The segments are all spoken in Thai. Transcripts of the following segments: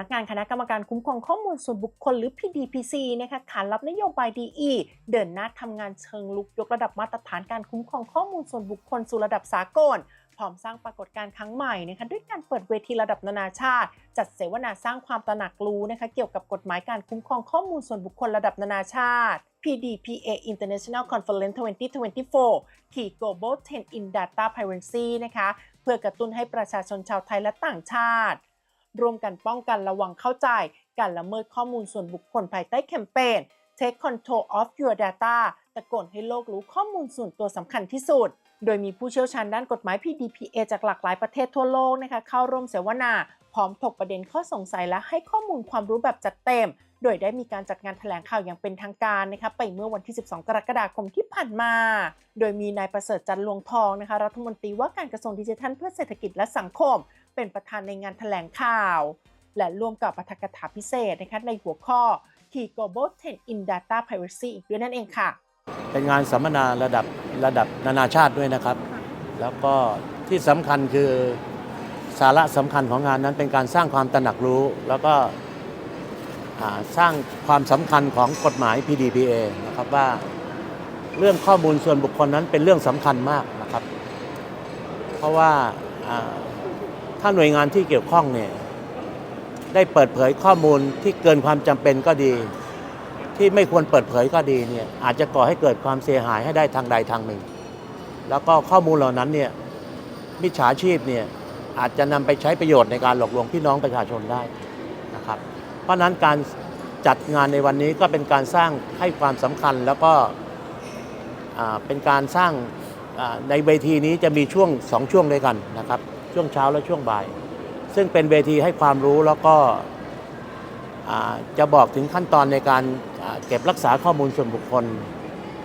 นักงานคณะกรรมการคุ้มครองข้อมูลส่วนบุคคลหรือ PDPC นะคะขานรับนโยบาย DE เดินหน้าทำงานเชิงลุกยกระดับมาตรฐานการคุ้มครองข้อมูลส่วนบุคคลสู่ระดับสากลพร้อมสร้างปรากฏการณ์ครั้งใหม่นะคะด้วยการเปิดเวทีระดับนานาชาติ จัดเสวนาสร้างความตระหนักรู้นะคะเกี่ยวกับกฎหมายการคุ้มครองข้อมูลส่วนบุคคลระดับนานาชาติ PDPA International Conference 2024 Key Global 10 in Data Privacy นะคะเพื่อกระตุ้นให้ประชาชนชาวไทยและต่างชาติ ร่วมกันป้องกันระวังเข้าใจ การละเมิดข้อมูลส่วนบุคคลภายใต้แคมเปญ Take Control of Your Data ตะโกนให้โลกรู้ข้อมูลส่วนตัวสำคัญที่สุด โดยมีผู้เชี่ยวชาญด้านกฎหมาย PDPA จากหลากหลายประเทศทั่วโลกนะคะเข้าร่วมเสวนา พร้อมถกประเด็นข้อสงสัยและให้ข้อมูลความรู้แบบจัดเต็ม โดยได้มีการจัดงานแถลงข่าวอย่างเป็นทางการนะคะไปเมื่อวันที่ 12 กรกฎาคมที่ผ่านมา โดยมีนายประเสริฐจันทร์ลวงทองนะคะรัฐมนตรีว่าการกระทรวงดิจิทัลเพื่อเศรษฐกิจและสังคม เป็นประธานในงานแถลงข่าว และร่วมกับปาฐกถาพิเศษนะคะในหัวข้อ Key Global 10 in Data Privacy อีกด้วยนั่นเองค่ะ เป็นงานสัมมนาระดับระดับนานาชาติด้วยนะครับ แล้วก็ที่สำคัญคือสาระสำคัญของงานนั้นเป็นการสร้างความตระหนักรู้ แล้วก็อ่าสร้างความสำคัญของกฎหมาย PDPA นะครับว่าเรื่องข้อมูลส่วนบุคคลนั้นเป็นเรื่องสำคัญมากนะครับ เพราะว่าอ่า ถ้าหน่วยงานที่เกี่ยวข้องเนี่ยได้เปิดเผยข้อมูลที่เกินความจำเป็นก็ดี ที่ไม่ควรเปิดเผยก็ดีเนี่ยอาจจะก่อให้เกิดความเสียหายให้ได้ทางใดทางหนึ่ง แล้วก็ข้อมูลเหล่านั้นเนี่ยมิจฉาชีพเนี่ยอาจจะนำไปใช้ประโยชน์ในการหลอกลวงพี่น้องประชาชนได้นะครับ เพราะฉะนั้นการจัดงานในวันนี้ก็เป็นการสร้างให้ความสำคัญแล้วก็เป็นการสร้างในเวทีนี้จะมีช่วงสองช่วงด้วยกันนะครับ ช่วงเช้าและช่วงบ่าย ซึ่งเป็นเวทีให้ความรู้แล้วก็จะบอกถึงขั้นตอนในการเก็บรักษาข้อมูลส่วนบุคคล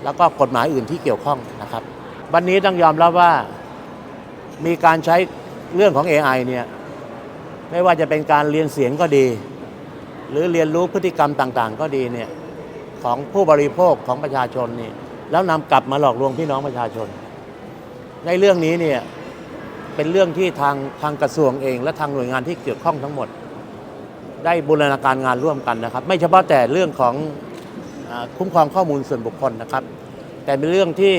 แล้วก็กฎหมายอื่นที่เกี่ยวข้องนะครับ วันนี้ต้องยอมรับว่ามีการใช้เรื่องของ AI เนี่ยไม่ว่าจะเป็นการเรียนเสียงก็ดี หรือเรียนรู้พฤติกรรมต่างๆ ก็ดีเนี่ยของผู้บริโภคของประชาชนนี่แล้วนำกลับมาหลอกลวงพี่น้องประชาชน ในเรื่องนี้เนี่ย เป็นเรื่องที่ทางทางกระทรวงเอง และทางหน่วยงานที่เกี่ยวข้องทั้งหมด ได้บูรณาการงานร่วมกันนะครับ ไม่เฉพาะแต่เรื่องของอคุ้มครองข้อมูลส่วนบุคคลนะครับ แต่เป็นเรื่องที่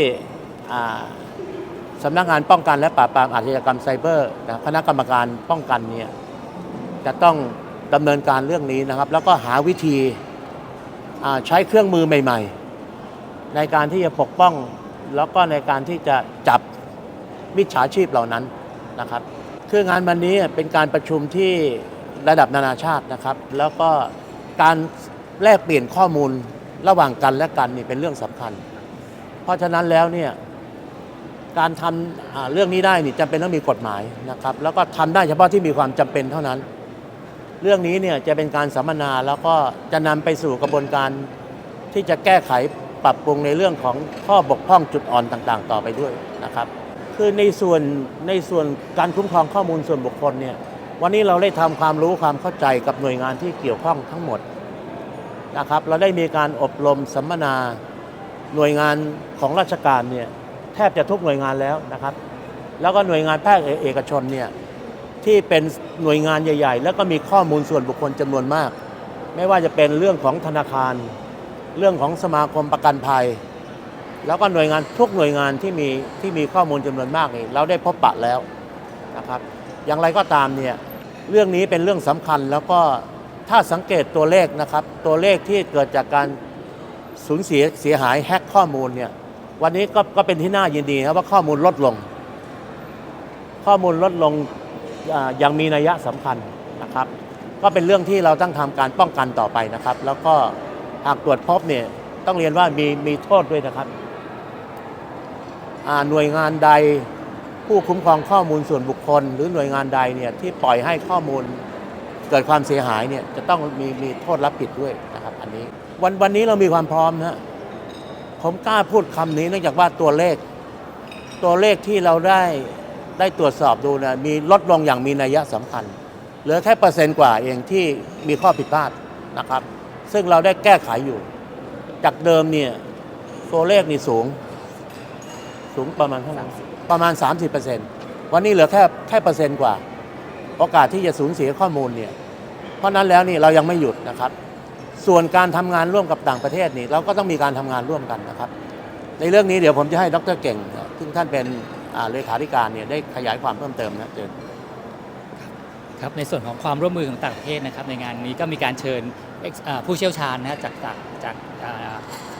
สำนักงานป้องกันและปราบปรามอาชญากรรมไซเบอร์นะคณะกรรมการป้องกันเนี่ยจะต้องดำเนินการเรื่องนี้นะครับ แล้วก็หาวิธีใช้เครื่องมือใหม่ ๆ ในการที่จะปกป้องแล้วก็ในการที่จะจับมิจฉาชีพเหล่านั้น นะครับ คืองานวันนี้เป็นการประชุมที่ระดับนานาชาตินะครับ แล้วก็การแลกเปลี่ยนข้อมูลระหว่างกันและกันนี่เป็นเรื่องสำคัญ เพราะฉะนั้นแล้วเนี่ยการทำอ่าเรื่องนี้ได้นี่จำเป็นต้องมีกฎหมายนะครับ แล้วก็ทำได้เฉพาะที่มีความจำเป็นเท่านั้น เรื่องนี้เนี่ยจะเป็นการสัมมนาแล้วก็จะนำไปสู่กระบวนการที่จะแก้ไขปรับปรุงในเรื่องของข้อบกพร่องจุดอ่อนต่างๆ ต่อไปด้วยนะครับ คือในส่วนในส่วนการคุ้มครองข้อมูลส่วนบุคคลเนี่ยวันนี้เราได้ทำความรู้ความเข้าใจกับหน่วยงานที่เกี่ยวข้องทั้งหมดนะครับเราได้มีการอบรมสัมมนาหน่วยงานของราชการเนี่ยแทบจะทุกหน่วยงานแล้วนะครับ แล้วก็หน่วยงานภาคเอกชนเนี่ยที่เป็นหน่วยงานใหญ่ ๆ แล้วก็มีข้อมูลส่วนบุคคลจำนวนมาก ไม่ว่าจะเป็นเรื่องของธนาคาร เรื่องของสมาคมประกันภัย แล้วก็หน่วยงานทุกหน่วยงานที่มีที่มีข้อมูลจำนวนมากนี่เราได้พบปะแล้วนะครับ อย่างไรก็ตามเนี่ยเรื่องนี้เป็นเรื่องสำคัญแล้วก็ถ้าสังเกตตัวเลขนะครับ ตัวเลขที่เกิดจากการสูญเสียเสียหายแฮกข้อมูลเนี่ยวันนี้ก็ก็เป็นที่น่ายินดีครับว่าข้อมูลลดลง ข้อมูลลดลงอย่างมีนัยสำคัญนะครับ ก็เป็นเรื่องที่เราต้องทำการป้องกันต่อไปนะครับ แล้วก็หากตรวจพบเนี่ยต้องเรียนว่ามีมีโทษด้วยนะครับ หน่วยงานใด ผู้คุ้มครองข้อมูลส่วนบุคคล หรือหน่วยงานใดเนี่ยที่ปล่อยให้ข้อมูลเกิดความเสียหายเนี่ยจะต้องมีมีโทษรับผิดด้วยนะครับอันนี้วันวันนี้เรามีความพร้อมนะผมกล้าพูดคำนี้เนื่องจากว่าตัวเลข ตัวเลขที่เราได้ได้ตรวจสอบดูนะมีลดลงอย่างมีนัยสำคัญเหลือแค่เปอร์เซนต์กว่าเองที่มีข้อผิดพลาดนะครับ ซึ่งเราได้แก้ไขอยู่ จากเดิมเนี่ยตัวเลขนี่สูง สูงประมาณเท่าไหร่ประมาณ 30%วันนี้เหลือแค่แค่เปอร์เซ็นต์กว่า โอกาสที่จะสูญเสียข้อมูลเนี่ยเพราะนั้นแล้วนี่เรายังไม่หยุดนะครับ ส่วนการทำงานร่วมกับต่างประเทศนี่เราก็ต้องมีการทำงานร่วมกันนะครับ ในเรื่องนี้เดี๋ยวผมจะให้ดรเก่งเนี่ยซึ่งท่านเป็นอ่าเลขาธิการเนี่ยได้ขยายความเพิ่มเติมนะเชิญครับในส่วนของความร่วมมือของต่างประเทศนะครับในงานนี้ก็มีการเชิญ ex- อ่า ผู้เชี่ยวชาญนะจากจากจาก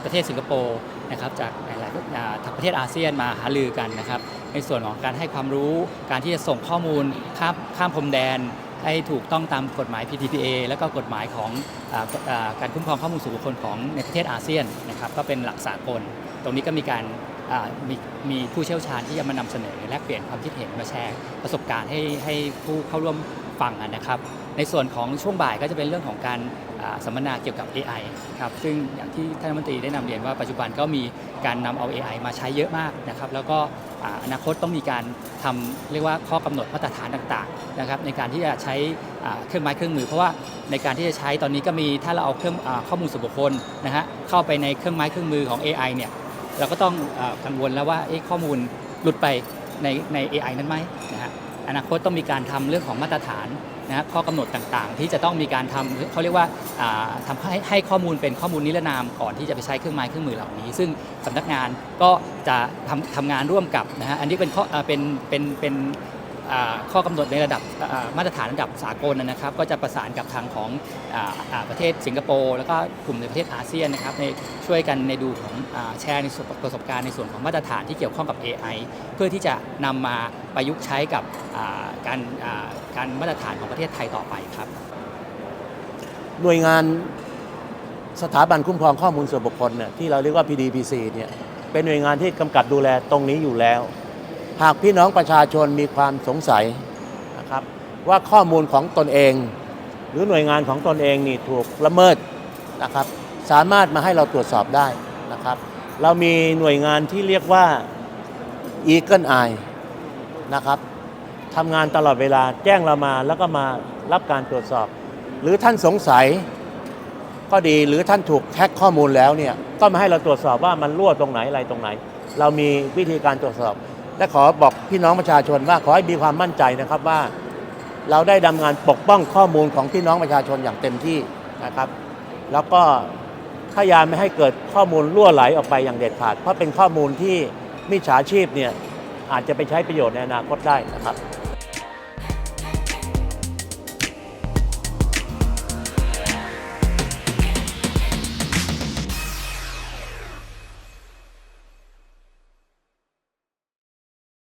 ประเทศสิงคโปร์นะครับจากหลายๆทางประเทศอาเซียนมาหารือกันนะครับ ในส่วนของการให้ความรู้การที่จะส่งข้อมูลข้ามข้ามพรมแดนให้ถูกต้องตามกฎหมาย PDPA แล้วก็กฎหมายของออการคุ้มครองข้อมูลส่วนบุคคลของในประเทศอาเซียนนะครับก็เป็นหลักสากล ตรงนี้ก็มีการมีมีผู้เชี่ยวชาญที่จะมานำเสนอแลกเปลี่ยนความคิดเห็นมาแชร์ประสบการณ์ให้ให้ผู้เข้าร่วมฟังนะครับ ในส่วนของช่วงบ่ายก็จะเป็นเรื่องของการ สัมมนาเกี่ยวกับ AI ครับซึ่งอย่างที่ท่านรัฐมนตรีได้นำเรียนว่าปัจจุบันก็มีการนำเอา AI มาใช้เยอะมากนะครับแล้วก็อนาคตต้องมีการทำเรียกว่าข้อกำหนดมาตรฐานต่างๆนะครับในการที่จะใช้เครื่องไม้เครื่องมือ เพราะว่าในการที่จะใช้ตอนนี้ก็มีถ้าเราเอาเครื่องอข้อมูลส่วนบุคคลนะฮะเข้าไปในเครื่องไม้เครื่องมือของ AI เนี่ยเราก็ต้องกังวลแล้วว่าข้อมูลหลุดไปในใน AI นั้นไหมนะฮะอนาคตต้องมีการทำเรื่องของมาตรฐาน นะข้อกำหนดต่างๆ ที่จะต้องมีการทำเขาเรียกว่าทำให้ให้ข้อมูลเป็นข้อมูลนิรนามก่อนที่จะไปใช้เครื่องไม้เครื่องมือเหล่านี้ ซึ่งสำนักงานก็จะทำทำงานร่วมกับนะฮะอันนี้เป็นข้อเป็นเป็นเป็น ข้อกำหนดในระดับมาตรฐานระดับสากลนะครับ ก็จะประสานกับทางของอประเทศสิงคโปร์แล้วก็กลุ่มในประเทศอาเซียนนะครับในช่วยกันในดูของอแชร์ในประสบการณ์ในส่วนของมาตรฐานที่เกี่ยวข้องกับ AI เพื่อที่จะนำมาประยุกต์ใช้กับการการมาตรฐานของประเทศไทยต่อไปครับหน่วยงานสถาบันคุ้มครองข้อมูลส่วนบุคคลเนี่ยที่เราเรียกว่า PDPC เนี่ยเป็นหน่วยงานที่กำกับดูแลตรงนี้อยู่แล้ว หากพี่น้องประชาชนมีความสงสัยนะครับว่าข้อมูลของตนเอง หรือหน่วยงานของตนเองนี่ถูกละเมิดนะครับสามารถมาให้เราตรวจสอบได้นะครับเรามีหน่วยงานที่เรียกว่า Eagle Eye นะครับทำงานตลอดเวลาแจ้งเรามาแล้วก็มารับการตรวจสอบ หรือท่านสงสัยก็ดีหรือท่านถูกแฮ็กข้อมูลแล้วเนี่ยก็มาให้เราตรวจสอบว่ามันรั่วตรงไหนอะไรตรงไหน เรามีวิธีการตรวจสอบ และขอบอกพี่น้องประชาชนว่าขอให้มีความมั่นใจนะครับว่า เราได้ดำงานปกป้องข้อมูลของพี่น้องประชาชนอย่างเต็มที่นะครับ แล้วก็พยายามไม่ให้เกิดข้อมูลรั่วไหลออกไปอย่างเด็ดขาด เพราะเป็นข้อมูลที่มิจฉาชีพเนี่ยอาจจะไปใช้ประโยชน์ในอนาคตได้นะครับ